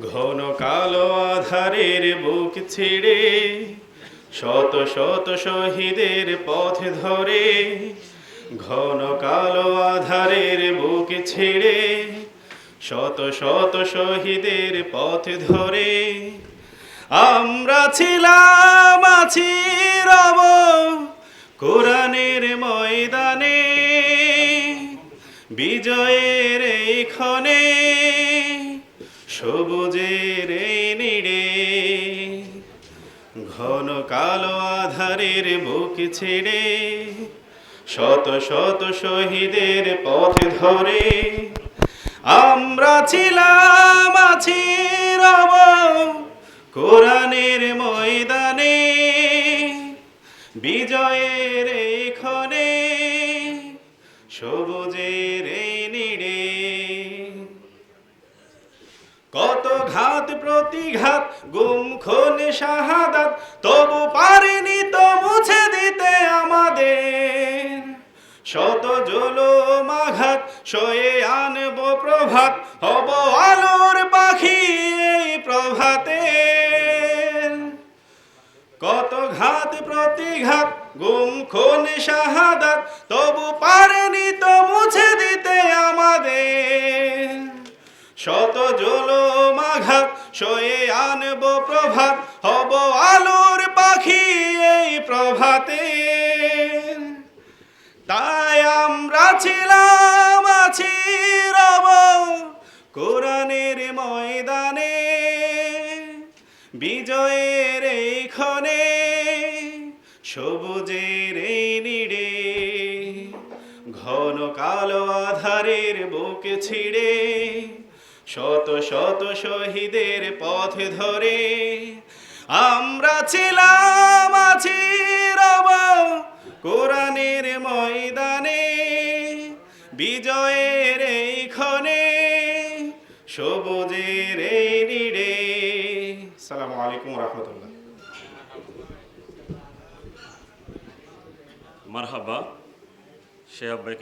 ঘন কালো আধারের বুক ছিঁড়ে, শত শত শহীদের পথ ধরে, ঘন কালো আধারের বুক ছিঁড়ে, শত শত শহীদের পথ ধরে। আমরা ছিলাম, আছি রব কোরআনের ময়দানে, বিজয়ের ক্ষণে। সবুজের নিড়ে, ঘন কালো আধারের বুক ছেড়ে, শত শত শহীদের পথ ধরে। আমরা ছিলাম, আছি কোরআনের ময়দানে, বিজয়ের ক্ষণে সবুজের কত ঘাত প্রতিঘাত, গুম, খুন, শাহাদাত, তবু পারেনি তো মুছে দিতে আমাদের। শত জুলুম আঘাত, সয়ে আনব প্রভাত, হব আলোর পাখি প্রভাতে। কত ঘাত প্রতিঘাত, গুম, খুন, শাহাদাত, তবু পারেনি তো মুছে দিতে শত জুলুম আঘাত, সয়ে আনব প্রভাত, হব আলোর পাখি এই প্রভাতে। তাই আমরা ছিলাম, আছি রব কোরআনের ময়দানে, বিজয়ের এই ক্ষণে, সবুজের এই নিড়ে, ঘন কালো আধারের বুক ছিঁড়ে। শত শত শহীদের পথ ধরে আমরা ছিলাম, আছি রব কোরআনের ময়দানে, বিজয়ের এই ক্ষণে, সবুজের এই নিড়ে। সালামু আলাইকুম রহমতুল্লাহ। মারহাবা সে আব্বাইকে